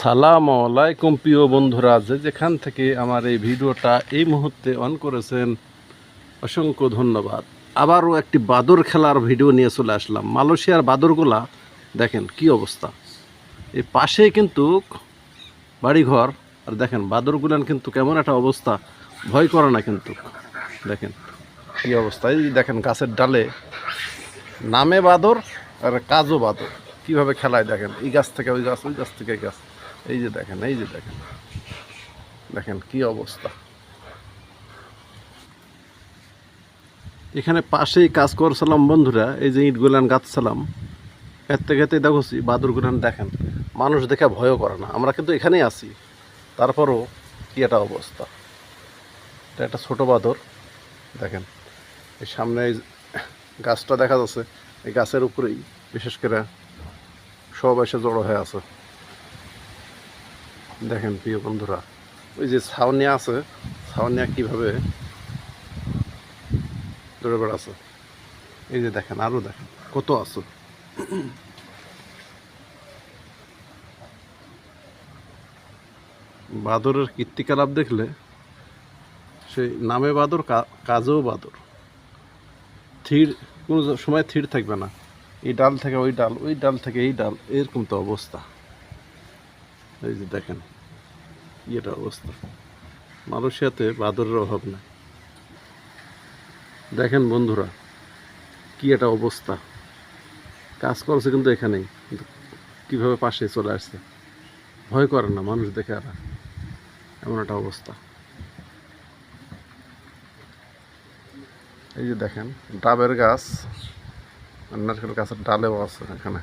আসসালামু আলাইকুম, প্রিয় বন্ধুরা। যে যেখান থেকে আমার এই ভিডিওটা এই মুহূর্তে অন করেছেন, অসংখ্য ধন্যবাদ। আবারও একটি বাদর খেলার ভিডিও নিয়ে চলে আসলাম। মালয়েশিয়ার বাদরগুলা, দেখেন কি অবস্থা। এই পাশে কিন্তু বাড়িঘর, আর দেখেন বাদরগুলান কিন্তু কেমন একটা অবস্থা। ভয় করে না কিন্তু। দেখেন কি অবস্থা। এই দেখেন গাছের ডালে নামে বাদর আর কাজও বাদর। কীভাবে খেলায় দেখেন, এই গাছ থেকে ওই গাছ ওই গাছ থেকে গাছ। এই যে দেখেন, এই যে দেখেন। দেখেন কি অবস্থা। এখানে পাশেই কাজ করছিলাম বন্ধুরা, এই যে ইটগুলান গাছছিলাম খেতে খেতে দেখছি বাদুরগুলান দেখেন। মানুষ দেখে ভয়ও করে না। আমরা কিন্তু এখানেই আছি। তারপরও কি একটা অবস্থা। এটা একটা ছোট বাদর। দেখেন, এই সামনে এই গাছটা দেখা যাচ্ছে, এই গাছের উপরেই বিশেষ করে সব এসে জড়ো হয়ে আছে। দেখেন প্রিয় বন্ধুরা, ওই যে ছাউনিয়া আছে, ছাউনিয়া কীভাবে দৌড়ে বেড়াচ্ছে এই যে দেখেন আরও দেখেন, কত আছে। বাদরের কীর্তিকলাপ দেখলে, সেই নামে বাদর কাজেও বাদর। থির, কোনো সময় থির থাকবে না। এই ডাল থেকে ওই ডাল ওই ডাল থেকে এই ডাল, এরকম তো অবস্থা। এই যে দেখেন এটা অবস্থা। মালয়েশিয়াতে বাদরের অভাব নাই। দেখেন বন্ধুরা, কি একটা অবস্থা। কাজ করছে কিন্তু এখানেই, কিন্তু কীভাবে পাশে চলে আসছে। ভয় করে না মানুষ দেখে আর। এমন একটা অবস্থা। এই যে দেখেন, ডাবের গাছ নারকেল গাছের ডালেও আছে এখানে।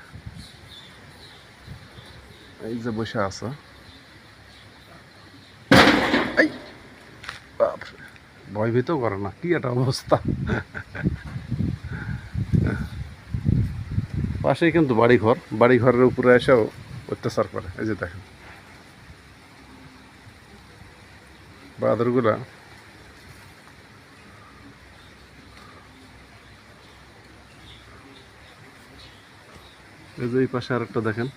এই যে বসে আছে এই বাপরে ভয়ভীত করে না, কি একটা অবস্থা। পাশেই কিন্তু বাড়িঘর, বাড়িঘরের উপরে এসেও অত্যাচার করে, এই যে দেখেন। বাদরগুলা এই যে এই পাশে আরেকটা দেখেন,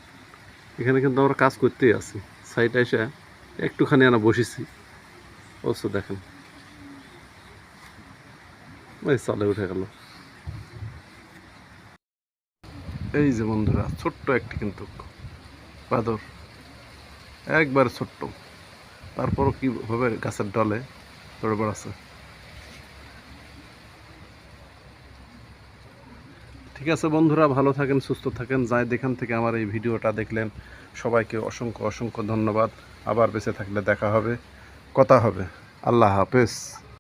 এখানে কিন্তু আমরা কাজ করতেই আছি। সাইডে এসে একটুখানি আনা বসেছি। অবশ্য দেখেন। ওই চালে উঠে গেল। এই যে বন্ধুরা, ছোট্ট একটি কিন্তু বাদর। একবার ছোট্ট। তারপরও কীভাবে গাছের ডালে দৌড়ে বেড়াচ্ছে ঠিক আছে বন্ধুরা, ভালো থাকেন, সুস্থ থাকেন, যাই যেখান থেকে আমার এই ভিডিওটা দেখলেন, সবাইকে অসংখ্য অসংখ্য ধন্যবাদ। আবার বেঁচে থাকলে দেখা হবে, কথা হবে। আল্লাহ হাফেজ।